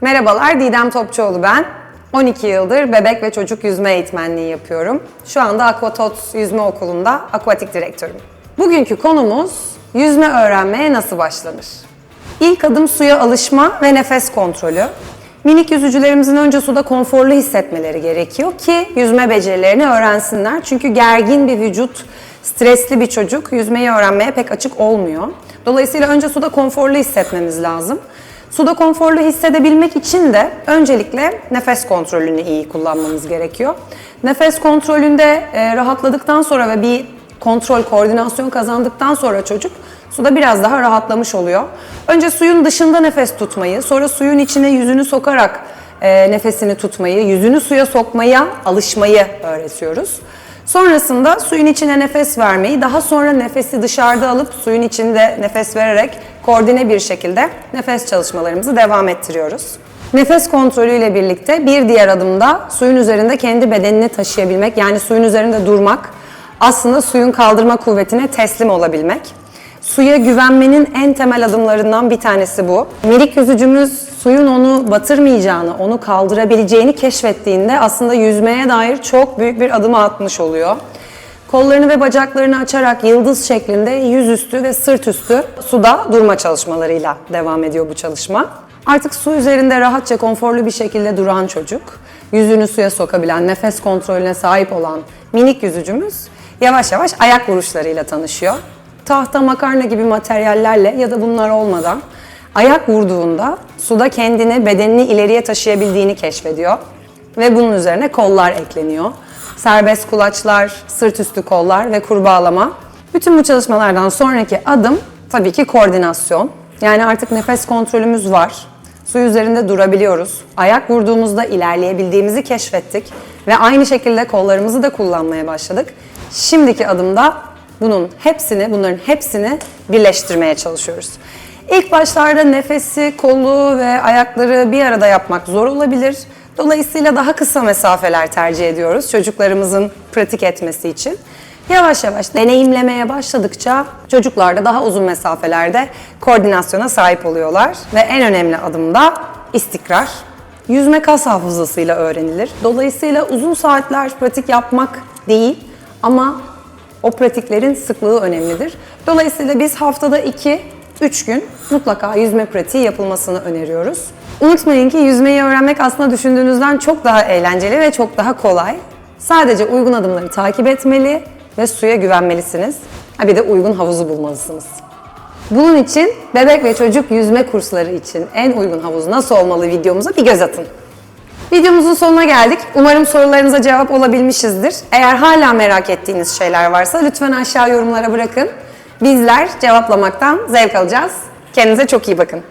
Merhabalar, Didem Topçuoğlu ben. 12 yıldır bebek ve çocuk yüzme eğitmenliği yapıyorum. Şu anda Aquatots Yüzme Okulu'nda akvatik direktörüm. Bugünkü konumuz yüzme öğrenmeye nasıl başlanır? İlk adım suya alışma ve nefes kontrolü. Minik yüzücülerimizin önce suda konforlu hissetmeleri gerekiyor ki yüzme becerilerini öğrensinler. Çünkü gergin bir vücut, stresli bir çocuk yüzmeyi öğrenmeye pek açık olmuyor. Dolayısıyla önce suda konforlu hissetmemiz lazım. Suda konforlu hissedebilmek için de öncelikle nefes kontrolünü iyi kullanmamız gerekiyor. Nefes kontrolünde e, rahatladıktan sonra ve bir kontrol, koordinasyon kazandıktan sonra çocuk suda biraz daha rahatlamış oluyor. Önce suyun dışında nefes tutmayı, sonra suyun içine yüzünü sokarak e, nefesini tutmayı, yüzünü suya sokmaya alışmayı öğretiyoruz. Sonrasında suyun içine nefes vermeyi, daha sonra nefesi dışarıda alıp suyun içinde nefes vererek koordine bir şekilde nefes çalışmalarımızı devam ettiriyoruz. Nefes kontrolüyle birlikte bir diğer adımda suyun üzerinde kendi bedenini taşıyabilmek, yani suyun üzerinde durmak, aslında suyun kaldırma kuvvetine teslim olabilmek. Suya güvenmenin en temel adımlarından bir tanesi bu. Minik yüzücümüz suyun onu batırmayacağını, onu kaldırabileceğini keşfettiğinde aslında yüzmeye dair çok büyük bir adım atmış oluyor. Kollarını ve bacaklarını açarak yıldız şeklinde yüzüstü ve sırt üstü suda durma çalışmalarıyla devam ediyor bu çalışma. Artık su üzerinde rahatça konforlu bir şekilde duran çocuk, yüzünü suya sokabilen, nefes kontrolüne sahip olan minik yüzücümüz yavaş yavaş ayak vuruşlarıyla tanışıyor. Tahta, makarna gibi materyallerle ya da bunlar olmadan ayak vurduğunda suda kendini, bedenini ileriye taşıyabildiğini keşfediyor. Ve bunun üzerine kollar ekleniyor. Serbest kulaçlar, sırt üstü kollar ve kurbağalama. Bütün bu çalışmalardan sonraki adım tabii ki koordinasyon. Yani artık nefes kontrolümüz var. Su üzerinde durabiliyoruz. Ayak vurduğumuzda ilerleyebildiğimizi keşfettik. Ve aynı şekilde kollarımızı da kullanmaya başladık. Şimdiki adımda bunun hepsini, bunların hepsini birleştirmeye çalışıyoruz. İlk başlarda nefesi, kolu ve ayakları bir arada yapmak zor olabilir. Dolayısıyla daha kısa mesafeler tercih ediyoruz çocuklarımızın pratik etmesi için. Yavaş yavaş deneyimlemeye başladıkça çocuklar da daha uzun mesafelerde koordinasyona sahip oluyorlar. Ve en önemli adım da istikrar. Yüzme kas hafızasıyla öğrenilir. Dolayısıyla uzun saatler pratik yapmak değil ama o pratiklerin sıklığı önemlidir. Dolayısıyla biz haftada 2 3 gün mutlaka yüzme pratiği yapılmasını öneriyoruz. Unutmayın ki yüzmeyi öğrenmek aslında düşündüğünüzden çok daha eğlenceli ve çok daha kolay. Sadece uygun adımları takip etmeli ve suya güvenmelisiniz. Ha bir de uygun havuzu bulmalısınız. Bunun için bebek ve çocuk yüzme kursları için en uygun havuz nasıl olmalı videomuza bir göz atın. Videomuzun sonuna geldik. Umarım sorularınıza cevap olabilmişizdir. Eğer hala merak ettiğiniz şeyler varsa lütfen aşağı yorumlara bırakın. Bizler cevaplamaktan zevk alacağız. Kendinize çok iyi bakın.